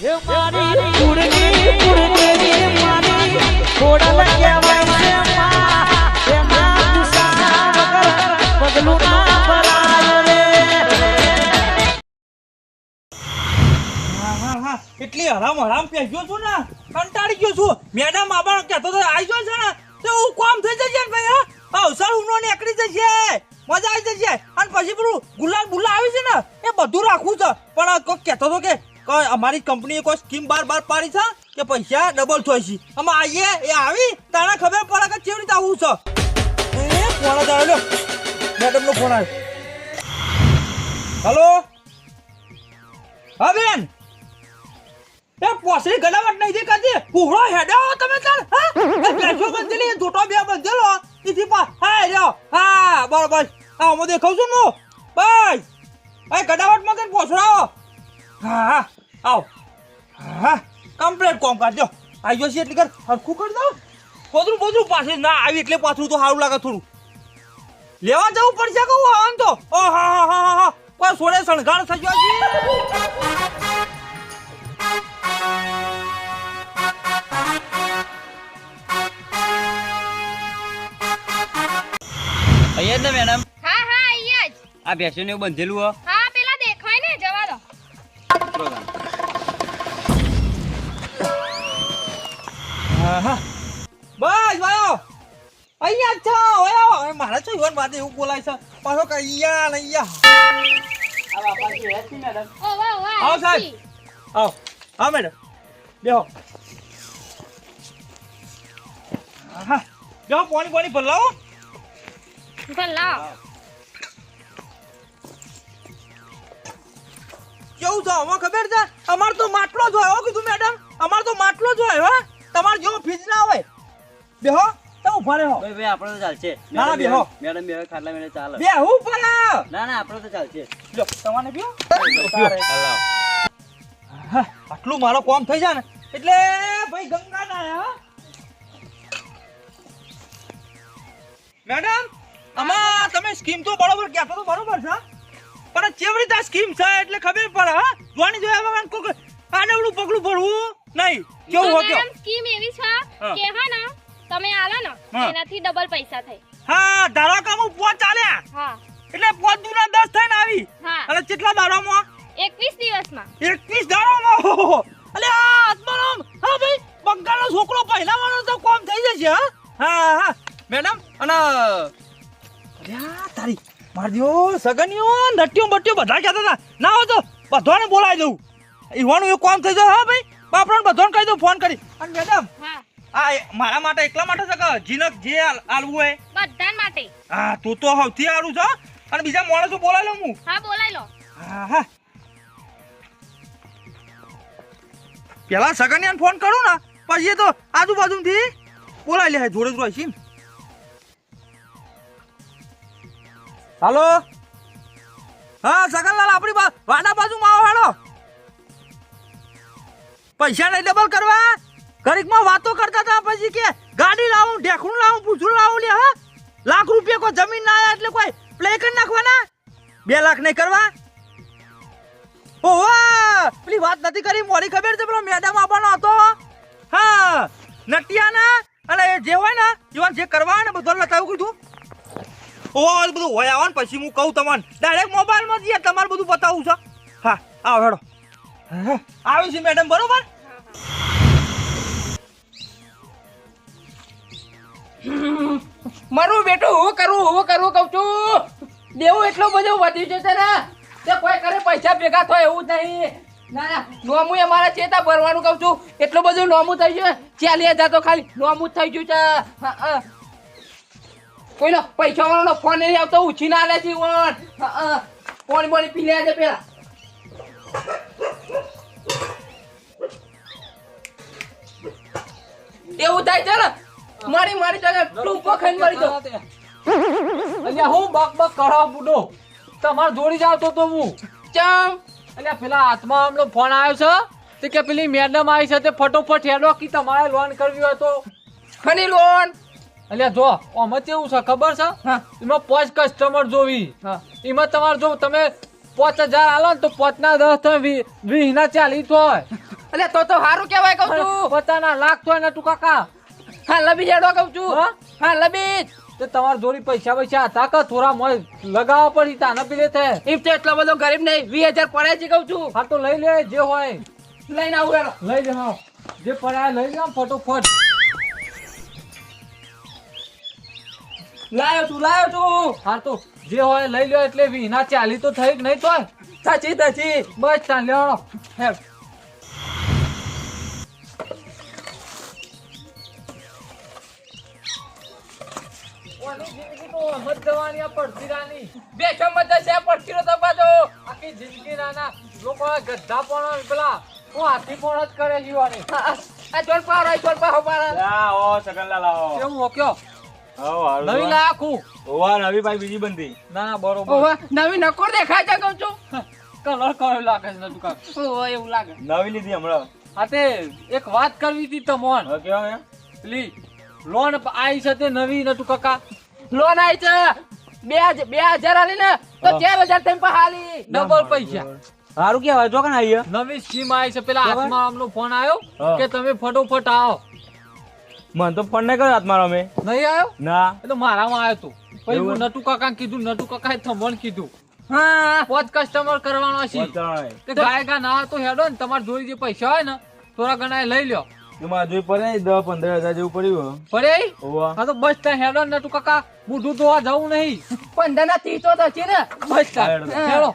મારી મારી. હા, હા. એટલી હરામ હરામ પહેર્યો છું ને? કંટાળી ગયો છું. મેડમ આબા કહેતો તો આવી ગયો છે ને? તો હું કોમ થઈ જશે ભાઈ હા? અવસર ઉનો નીકળી જશે. મજા આવી જશે. અને પછી પેલું ગુલાલ બુલા આવી છે ને એ બધું રાખવું છે. પણ કોઈ કહેતો તો કે કોઈ અમારી કંપનીએ કોઈ સ્કીમ બાર બાર પાડી છે? કે પૈસા ડબલ થાય છે અમે આવીએ એ આવી તારે ખબર પડે કે કેવી રીતે આવું છે. એ ફોન જ આવ્યો મેડમનો ફોન આવ્યો હલો હા, બેન? એ પોસરી ગલાવટ નહીં દેખાતી કુહળો હેડ્યો તમે ચાલ હા? પેશો બંધેલી જોટો બે બંધેલો ઈથી પા હા રહ્યો. હા, બરોબર. હા, હું દેખાવ છું હું. બસ. એ ગડાવટમાં તને પોસરાવો હા હા આવ. હા કમ્પ્લેટ કોમ કાઢજો. આવ્યો ગયો છે એટલે કર હરખું કરી દઉં. પોતરું પોતરું પાછું. ના આવી એટલે પાછું તો સારું લાગે થોડું. લેવા જવું પડશે કહું આમ તો? ઓ હા હા હા હા કોઈ સોળે શણગાર થઈ ગયો છે? અહીંયા જ ને મેડમ? હા હા અહીંયા જ. આ બેસીને એવું બંધેલું હો હા બસ વાયો અહીંયા છો વાયો હવે મારા છો યુવાન માટે એવું બોલાય છે? પાછો કે અહીંયા ને અહીંયા. વાહ વાહ આવો સાહેબ. આવો. હા મેડમ. બેહો. હા બેહો પાણી પાણી ભરલાવો ભરલાવો કેવું છે? હવે ખબર છે? અમાર તો માટલો જોયો હો કીધું મેડમ. અમાર તો માટલો જોયો હા. ના હોય. બેહો તો ઊભા રહો. ભાઈ ભાઈ આપણો તો ચાલશે. ના, બેહો. મેડમ બેહો ખાટલા મેડમ ચાલે. બેહુ પર ના ના આપણો તો ચાલશે. જો તમને બેહો. હા, આટલું મારો કોમ થઈ જાય ને એટલે ભાઈ ગંગા ના હા. મેડમ આમાં તમે સ્કીમ તો બરોબર કહેતો તો બરોબર છે પણ કેવી રીતે આ સ્કીમ છે એટલે ખબર પડે હા. જોવાની જોયા વગર કોક આડવડું પગલું ભરવું? નહીં કેવું હો કયો સ્કીમ એવી છે કે હા ને તમે આલો ને એનાથી ડબલ પૈસા થાય. હા ધારો કે હું પોચ આલ્યા. હા. એટલે પોચ દુના દસ થઈને આવી. હા. અને કેટલા દાડામાં એકવીસ દિવસમાં. એકવીસ દાડામાં અલે આ આત્મારામ હા ભાઈ બંગાળનો છોકરો પહેલાવાનો તો કોમ થઈ જશે હા? હા હા. મેડમ અને અલ્યા તારી મારજો સગનિયો નટ્યો બટ્યો બધા કહેતા હતા. ના હો તો બધાને બોલાવી દઉં. ઈવાનું એ કોમ થઈ જાય હા ભાઈ? બધાને કહી દઉં ફોન કરી. અને મેડમ હા. મારા માટે એકલા માટે છે કે જીનક જે આલવું હોય? બધા માટે. હા તું તો સૌથી સારું છો. અને બીજા માણસો બોલાવી લઉં હું. હા બોલાઈ લો. હા હા. પેલા સગનિયાને ફોન કરું ને પછી એ તો આજુબાજુથી બોલાવી લે જોડે જોડે છે હાલો? હા સગનલાલ આપણી વાડા બાજુ માં આવો હાલો. પૈસા નહીં ડબલ કરવા? ઘડીકમાં વાતો કરતા હતા પછી કે, ગાડી લાવું, ઢેકણું લાવું પૂછડું લાવું લે, હા. લાખ રૂપિયા કોઈ જમીન ના આવ્યા એટલે કોઈ પ્લે કરી નાખવાના? બે લાખ નહીં કરવા? ઓહો! પેલી વાત નથી કરી, મોડી ખબર છે પેલો મેડમ આપવાનો હતો? હા, નટિયાના અને એ જે હોય ને જીવન જે કરવા ને, બધું લતાવું કીધું. ઓહો બધું હોય આવો ને પછી હું કહું તમને ડાયરેક્ટ મોબાઈલમાં જઈએ, તમારે બધું બતાવું છે. હા, આવો હેડો. આવી છે મેડમ બરોબર? મારું બેટું હું કરું હું કરું કહું છું? દેવું એટલું બધું વધ્યું છે તને તે કોઈ કરે પૈસા ભેગા થાય એવું જ નહીં. ના ના, નોમું એ મારા ચેતા ભરવાનું કઉ છું. એટલું બધું નોમું થઈ ગયું. ચાલી હજાર તો ખાલી નોમું થઈ ગયું છે. કોઈનો પૈસા વાળાનો ફોન નહીં આવતો ઉછી ના લે જીવન. પાણી પાણી પી છે પેલા. એવું થાય છે ને મારી મારી જગ્યાએ ટૂંકો ખાઈને મરી દો. અલ્યા હું બક બક કરો બુડો. તમાર જોડી જાવ તો તો હું. ચમ. અલ્યા પેલા હાથમાં હમણો ફોન આવ્યો છે તે કે પેલી મેડમ આવી છે તે ફટોફટ હેડો કે તમારે લોન કરવી હોય તો. ખની લોન. અલ્યા જો આમાં કેવું છે ખબર છે? એમાં પાંચ કસ્ટમર જોવી. એમાં તમારે જો તમે પાંચ હજાર આલો ને તો પાંચ ના દસ વીસ ના ચાલીસ હોય. એટલે તો તો સારું કહેવાય કહું છું. પોતાના લાખ તો તું કાકા. હા લબી જેડો કહું છું. હા? લબી તે તમાર જોડી પૈસા પૈસા હતા કે થોડા મોય લગાવવા પડી તે એમ તો એટલો બધો ગરીબ નહીં વીસ હજાર પડે છે કહું છું. હા તો લઈ લે જે હોય. લઈને આવું હેડો. લઈ લે હા. જે પડાય લઈ લે ફટોફટ. લાયો છું લાયો છું. હા તો જે હોય લઈ લ્યો એટલે વિના ચાલી તો થઈ નહીં તો સાચી સાચી. બસ ચાલ્યો હેડ. નવી બીજી બંધી ના બરોબર નવી નકોર દેખાય છે કહું છું કલર કયો લાગે છે એવું લાગે નવી લીધી હમણાં હા તે એક વાત કરવી હતી તમોન કેવા પેલી લોન આવી છે તે નવી નટુ કાકા. લોન આવી છે. બે હજાર બે હજાર આલી ને તો. ચાર હજાર તેમ હાલી ડબલ પૈસા. હારું કેવાય જો કે ના નવી સ્કીમ આવી છે. પેલા હાથમાં આમનો ફોન આવ્યો કે તમે ફટોફટ આવો. મને તો ફોન નહીં કર્યો હાથમાં રમે નહીં આવ્યો? ના. એટલે મારામાં આવ્યો તું. પછી હું નટુ કાકા કીધું નટુ કાકા થંભણ કીધું. હા. પોત કસ્ટમર કરવાનો છે. પહોંચાડો તે ગાય ગા ના તો હેડો ને તમારે જોઈ જે પૈસા હોય ને થોડા ઘણા એ લઈ લ્યો. એમાં જોઈ પડે દસ પંદર હજાર જેવું પડ્યું પડે? હા તો બસ ત્યાં હેડો ને નટુ કાકા મોઢું ધોવા જવું નહીં. પંદર ના ત્રીસ તો ને. બસ હેડો. હેડો.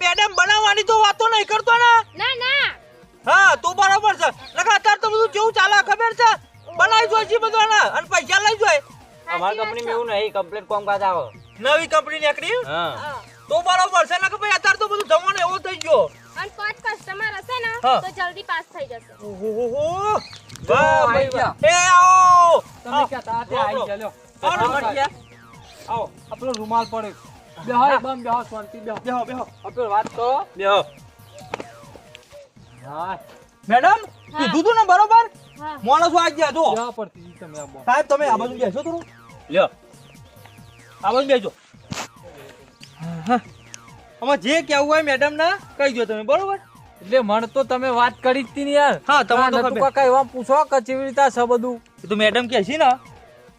મેડમ બનાવવાની તો વાતો નહીં કરતો ને. ના ના. હા તું બરાબર છે. અત્યારે તો બધું કેવું ચાલે ખબર છે? બનાવી જોઈ છે બધું અને પૈસા લઈ જોઈ અમારી કંપનીમાં એવું નહીં કમ્પ્લીટ કામકાજ આવે. નવી કંપની નીકળી હા. તો બરોબર છે ને કે ભાઈ અત્યારે તો બધું જમાનો એવો થઈ ગયો. અને પાંચ કસ્ટમર હશે ને તો જલ્દી પાસ થઈ જશે. ઓહો વાહ ભાઈ વાહ. એ આવો. તમે આવો. તા તે આવી ગયો આવો, આપણો રૂમાલ પડે. બેહો એકદમ બેહો શાંતિ બેહો બેહો બેહો. આપણો વાત કરો બેહો. હા. મેડમ કીધું તું ને બરોબર? માણસ માણસો આવી ગયા જો પડતી તમે આ. સાહેબ તમે આ બાજુ બેસો થોડું. લ્યો. આ બાજુ બેસો આમાં જે કેવું હોય મેડમ ના કહી દો તમે બરોબર? એટલે મને તો તમે વાત કરી જ ને યાર. હા, તમારે તો. કાકા એવા પૂછો કે કેવી રીતે છે બધું એ તો મેડમ કે છે ને.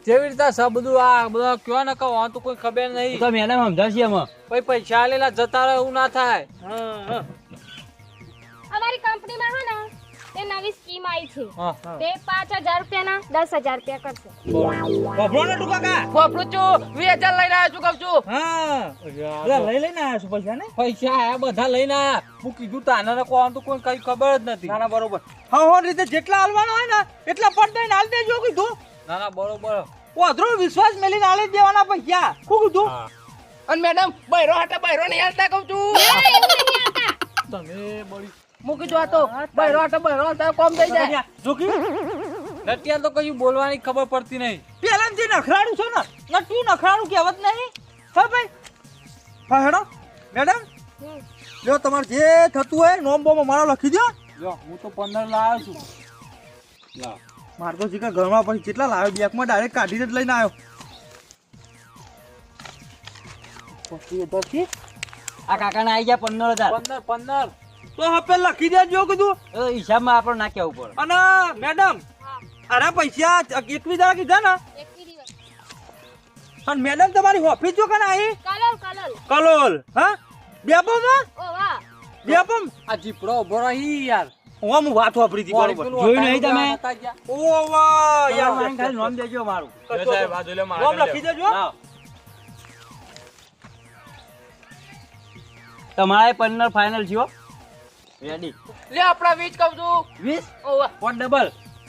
કેવી રીતે છે બધું આ બધા કયો ને કહો તો કોઈ ખબર નહીં. તો મેડમ સમજાવશે એમાં પછી પૈસા લેલા જતા રહે એવું ના થાય. હા હા. અમારી કંપનીમાં હે ને તે નવી સ્કીમ આવી છે. હા તે પાંચ હજાર રૂપિયાના 10000 રૂપિયા કરશે. વાપરો ને તું કાકા વાપરું છું. વીસ લઈને આવ્યો છું કહું છું. હા. લઈ લઈને આવ્યો છું પૈસા ને? પૈસા આયા બધા લઈને આયા. હું કીધું તાને ને કોણ તો કોઈ કઈ ખબર જ નથી. ના ના બરોબર. હા હો રીતે જેટલા હાલવાના હોય ને એટલા પટ દઈને હાલ દેજો કીધું. ના ના બરોબર. ઓધરો વિશ્વાસ મેલીને ના જ દેવાના પૈસા. શું કીધું. અને મેડમ બૈરો હાટા બૈરો નહીં હાલતા કહું છું. તમે બળી મૂકી જો તો. બહેરો હાટા બહેરો હાલતા કોમ થઈ જાય. જોકી નટિયા તો કયું બોલવાની ખબર પડતી નહીં. પેલા જે નખરાડું છે ને? નટુ નખરાડું કહેવત નહીં. હા ભાઈ. હા હેડો. મેડમ. જો તમારે જે થતું હોય નોમ બોમ મારો લખી દો જો હું તો પંદર લાવ્યો છું. માર તો જીકા ઘરમાં પછી કેટલા લાવ્યો બેગમાં ડાયરેક્ટ કાઢીને જ લઈને આવ્યો. પછી પછી આ કાકાને આવી ગયા પંદર હજાર. પંદર પંદર. તો હવે લખી દેજો કીધું. હિસાબમાં આપણે ના પડે. અને મેડમ અરે પૈસા એકવીસ દાડા કીધા ને? એકવી અને મેડમ તમારી ઓફિસ જો કને આવી કલર કલર કલોલ હા? બેપમ ઓ વાહ. બેપમ આ જીપડો ઊભો રહી યાર. હું વાત વાપરી હતી મોરી બરોબર. પેલું નહીં તમે? ઓ વાહ યાર. મને ખાલી નામ દેજો મારું. નામ લખી દેજો. તમારે પંદર ફાઇનલ થયો રેડી લે આપણા વીજ કહું છું. વીસ ઓવા પોટ ડબલ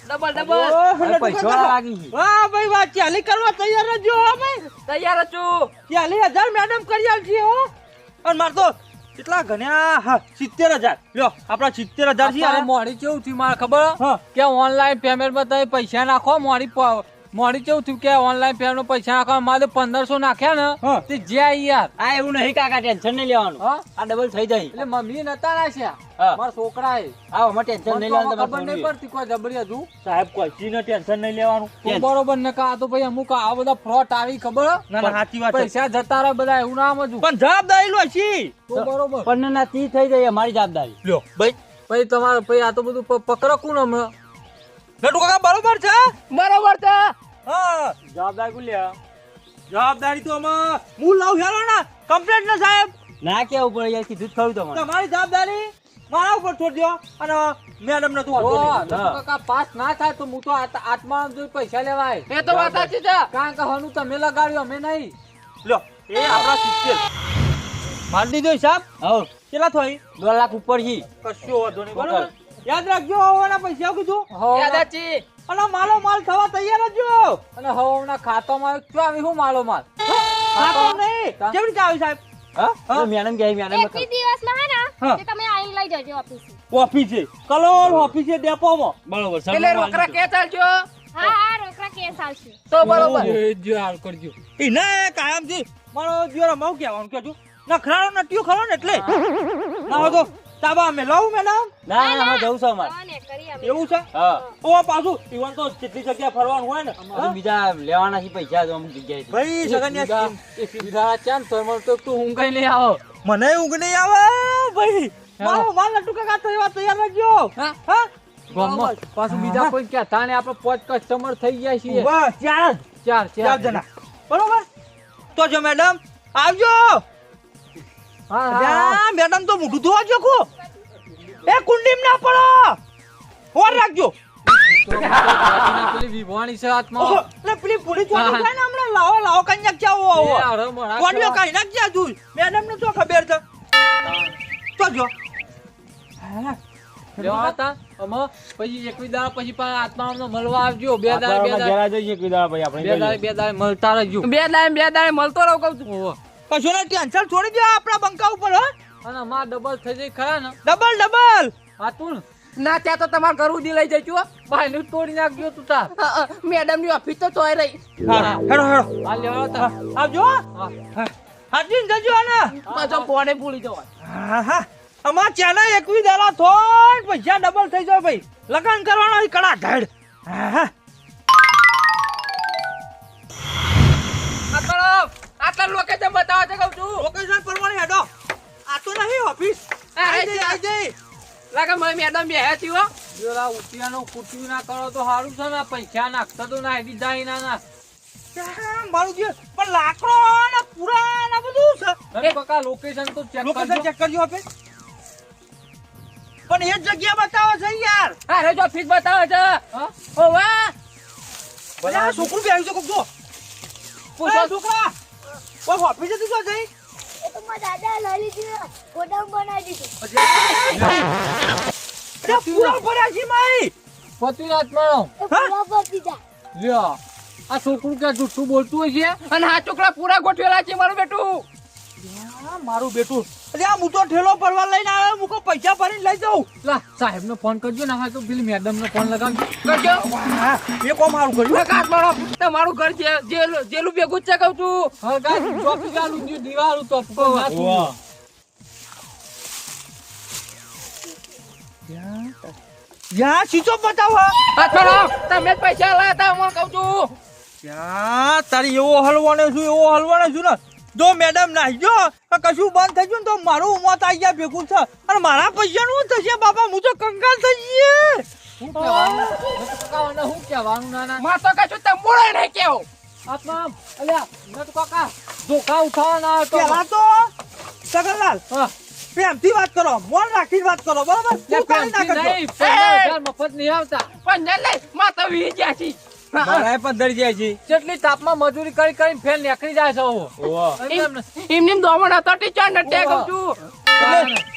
ડબલ ડબલ પૈસા લાગી વાહ ભાઈ વાહ ચાલી કરવા તૈયાર રહેજો હો ભાઈ. તૈયાર જ છું. ચાલી હજાર મેડમ કરી આલશે હો. અને માર તો કેટલા ગણ્યા? હા સિત્તેર હજાર. લ્યો આપણા સિત્તેર હજાર છે મોડી કેવું થયું મારે ખબર? હા. કે ઓનલાઈન પેમેન્ટમાં તમે પૈસા નાખો મોડી મોડી કેવું થયું કે ઓનલાઈન પેમેન્ટ પૈસા નાખવા મારે પંદરસો નાખ્યા ને હા. તે જ્યાં યાર. આ એવું નહીં કાકા ટેન્શન નહીં લેવાનું. આ ડબલ થઈ જાય. એટલે મમ્મી નતા નાખ્યા. મારા છોકરા એ આવો અમે ટેન્શન નહીં લેવાનું ખબર નહીં પડતી કોઈ જબરી હજુ. સાહેબ કોઈ ને ટેન્શન નહીં લેવાનું. તો બરોબર ને કા તો ભાઈ અમુક આ બધા ફ્રોડ આવી ખબર? ના ના સાચી વાત પૈસા જતા રહે બધા એવું ના સમજવું પણ જવાબદારી લો છી. તો બરોબર. પણ ના તી થઈ જાય અમારી જવાબદારી. લ્યો ભાઈ. પછી તમારે ભાઈ આ તો બધું પકડકું ને કોણ હમણાં નટુ કાકા બરોબર છે? બરોબર છે. હા. જવાબદારી લે જવાબદારી તો અમાર હું લઉં હેરો ને. કમ્પ્લેટ ને સાહેબ. ના કેવું પડે યાર કીધું જ ખરું તમારે. તમારી જવાબદારી મારા ઉપર છોડી દો અને મેડમ ને તું કાકા પાસ ના થાય તો હું તો આત- આત્મા પૈસા લેવાય. એ તો વાત સાચી છે. કારણ કે હનુ તમે લગાડ્યો અમે નહીં. લ્યો એ આપણા સિત્તેર મારી દીધો હિસાબ? હવ કેટલા થઈ દોઢ લાખ ઉપર છી કશું વાંધો નહીં બરોબર? યાદ રાખજો હવાના પૈસા કીધું. દાદાજી અને માલો માલ થવા તૈયાર જ અને હવાના ખાતો માં શું આવી શું માલો માલ? ખાતો નહીં. કેમ રીતે આવી સાહેબ? હા? હા? મેડમ કહે મેડમ એકવીસ દિવસમાં હે ને હા. તમે આઈને લઈ જજો ઓફિસે. ઓફિસે. કલોલ ઓફિસે ડેપોમાં. બરોબર એટલે રોકડા કે ચાલજો હા હા રોકડા કેસ આવશે. તો બરોબર. એ હાલ કરજો. એને કાયમથી. મારો જીવર મારું કહેવાનું કે છું નખરાળો નટિયો ખરો ને એટલે. ના તો તાબા અમે લઉં મેડમ ના ના અમે જવું છે અમારે. હા ને કરી અમે એવું છે? હા. ઓ પાછું ઈવન તો જેટલી જગ્યા ફરવાનું હોય ને બીજા લેવાના છે પૈસા તો અમુક જગ્યાએ ભાઈ સગન્યા એક બીજા ચાંદ તો તો તું ઊંઘાઈ નહીં આવો. મને ઊંઘ નહીં આવે ભાઈ. મારો માલ નટુ કાકા તૈયાર તૈયાર રાખજો હા? હા? પાછું બીજા કોઈ કહેતા ને આપણે પાંચ કસ્ટમર થઈ ગયા છીએ. બસ. ચાર ચાર ચાર. જણા. બરોબર? તો જો મેડમ આવજો. મેડમ તો મોઢું ધોવા જો કો એ કુંડીમ ના પડો. ઓર રાખજો. પેલી વિભવાણી છે હાથમાં. એટલે પેલી પૂરી ચોટી. થાય ને હમણાં લાવો લાવો કંઈક ક્યાં આવો આવો કોડિયો. કઈ નાખ જા તું મેડમ ને તો ખબર છે. તો જો. લેવા હતા અમે પછી એકવી દાડા પછી આત્મા મળવા આવજો. બે દાડા બે ભાઈ આપણે બે દાડા બે દાડા મળતા રહેજો. બે દાડે બે દાડે મળતો રહું કહું છું. કશું ને ટેન્શન છોડી દો આપણા બંકા ઉપર હો. અને માં ડબલ થઈ જાય ખરા ને. Double double. હા તું ના. ત્યાં તો તમારે ઘર દી લઈ જજો ભાઈ નું તોડી નાખજો તું તાર. મેડમની ઓફિસ તો તોય રહી. હા હેડો હેડો. આ લેવા હતા આવજો. હા. હાજી જજો આને. પાછો ફોને ભૂલી જવાય. હા હા. અમાર ચાના એકવી દાડા થોડ પૈસા ડબલ થઈ જાય ભાઈ. લગન કરવાનો કડા ઢેડ હા હા. તરફ લોકેશન બતાવો છે કહું છું. લોકેશન પરમાણે હેડો. આ તો નહીં ઓફિસ આઈ જઈ આઈ જઈ. લાગે મને મેડમ બે હે થયો જોરા ઉઠિયાનો કુટી ના કરો તો સારું છે ને પૈસા નાખતા તો ના હેડી જાય ના ના. મારું જે પણ લાકડો ને પૂરા ને બધું છે. અરે બકા લોકેશન તો ચેક લોકેશન ચેક કરજો આપે પણ એ જ જગ્યા બતાવો છે યાર. અરે જો ઓફિસ બતાવે છે. હા? ઓ વાહ ભલે છોકરું બી આવ્યું છે કોક જો. પૂછો. છોકરા કોઈ ઓફિસે તું જઈ એ તો મારા દાદા લઈ લીધી. ગોડાઉન બનાવી દીધું. અરે પૂરા પડ્યા છે માઈ પતિનાથ મારો પૂરા પર જા લ્યો. આ છોકરું કે જુઠ્ઠું બોલતું હશે છે? અને આ છોકરા પૂરા ગોઠવેલા છે મારું બેટું. મારું બેટું. અરે આ હું તો ઠેલો ભરવા લઈને આવ્યો હું કોઈ પૈસા ભરીને લઈ જાઉં. લા સાહેબ નો ફોન કરજો ના તો પેલી મેડમ નો ફોન લગાવજો. કરજો. એ સારું કર્યું મારો ઘર જેલ જેલું ભેગું છે કહું છું. હા ગાય ચોપી ચાલુ જો દિવાલું તો યા સીચો બતાવો તમે પૈસા લાયા હતા હું કહું છું. ત્યાં તારી એવો હલવાનો છું એવો હલવાનો છું ને. જો મેડમ નાહી જો તો કશું બંધ થઈ ગયું ને તો મારું મોત આવી ગયા ભેગું છે અને મારા પૈસાનું નું થશે બાપા? હું તો કંગાલ થઈ જઈએ શું કહેવાનું નતું કાકા શું કહેવાનું ના ના. માં તો કશું તંબુડે નહીં કેવું. આત્મા અલ્યા નતું કાકા ધોકા ઉઠાવવાના હતો. પેલા તો સગનલાલ હા. પ્રેમથી વાત કરો મોન રાખીને વાત કરો બરાબર? તું મફત નહીં આવતા. પણ ને લઈ માં તો વી ગયા. મારા પંદર જાય છે. જેટલી તાપમાં મજૂરી કરી કરીને ફેર નીકળી જાય છે ઓહો. એમ એમ ને. એમની દોમણ હતો ટીચર ને તે છું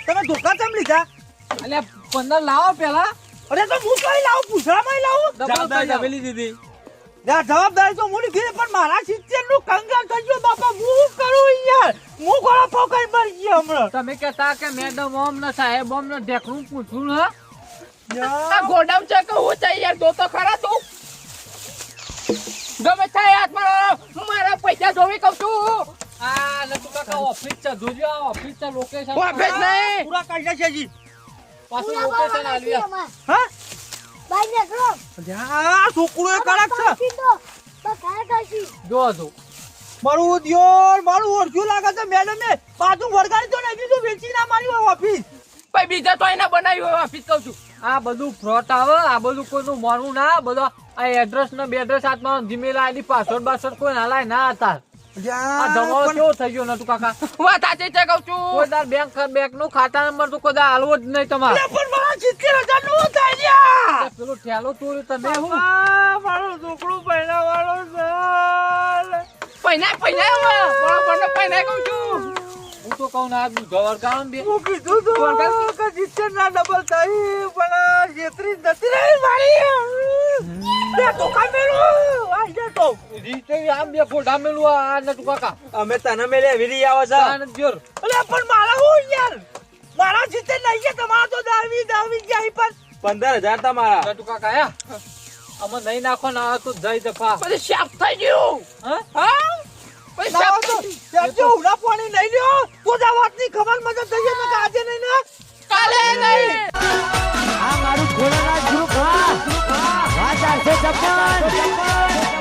તમે ધોકા ચમ લીધા? અલ્યા પંદર લાવો પેલા. અરે તો હું કઈ લાવું? પૂછડામાં લાવું? જવાબદારી જમેલી દીધી. જવાબદારી તો હું લીધી પણ મારા સિત્તેરનું કંગાલ થઈ બાપા હું કરું યાર? હું ગોળા ફોકાઈ મરી ગયો હમણાં. તમે કહેતા કે મેડમ ઓમ ને સાહેબ ઓમ ને ઢેકણું પૂછું હા? ગોડાઉન છે કે હું છે યાર જો તો ખરા તું. ગમે થાય મારો મારા પૈસા જોવી કહું છું. આ લતુ કાકા ઓફિસ છે જોજો ઓફિસ છે લોકેશન ઓફિસ નહીં. પૂરા કાઢ્યા છે જી પાછું લોકેશન બનાવી આલ્યું અમાર હા? બાઈ નીકળો આ છોકરો એ કડક છે. તો ખાય કાશી જો જો. મારું દિયોર મારું ઓળખ્યું લાગે છે મેડમે. પાછું વળગાડી તો નહીં દીધું વેચી ના મારી ઓફિસ ભાઈ બીજા તો એને બનાવ્યું હોય ઓફિસ કહું છું. આ બધું ફ્રોટ આવે આ બધું કોઈનું માનવું ના બધા આ એડ્રેસ ને બેડ્રેસ હાથમાં જીમેલ આઈડી પાસવર્ડ બાસવર્ડ કોઈ ના લાય ના હતા. આ જમાનો કેવો થઈ ગયો નતું કાકા? હું સાચી છે કહું છું. કોઈ તાર બેંક બેંકનું ખાતા નંબર તો કોઈ હાલવો જ નહીં તમારે. પણ મારા સિત્તેર હજારનું થાય લ્યા. પેલું ઠેલો ચોર્યું તમે હું? મારું છોકરું પહેલા વાળો છે. પૈના પૈના બરોબર ને પૈના કહું છું. હું તો કહું ના આ ગવર કામ બે. હું કીધું તો કે સિત્તેર ના ડબલ થઈ પણ જેતરી નથી રહી મારી. બે તો કામેલું આઈ જા તો. જીતે આમ બે ફોટા મેલું આ નતું કાકા. અમે તને મેલે વિરી આવો છો. જોર. અરે પણ મારા હું યાર? મારા જીતે નહીં તમારા તો દાવી દાવી ગયા પર પણ. પંદર હજાર તમારા. નતું કાકા યા અમે નહીં નાખો ના તો જઈ દફા પછી શાપ થઈ ગયું. હા? હા? શાપ તો ત્યાં ઉડા પાણી લઈ લ્યો. તો જ આ વાતની ખબર મદદ થઈ જાય કે આજે નહીં ને કાલે નહીં. આ મારું ખોરાના ગ્રુપ હા હા ચારસો છપ્પન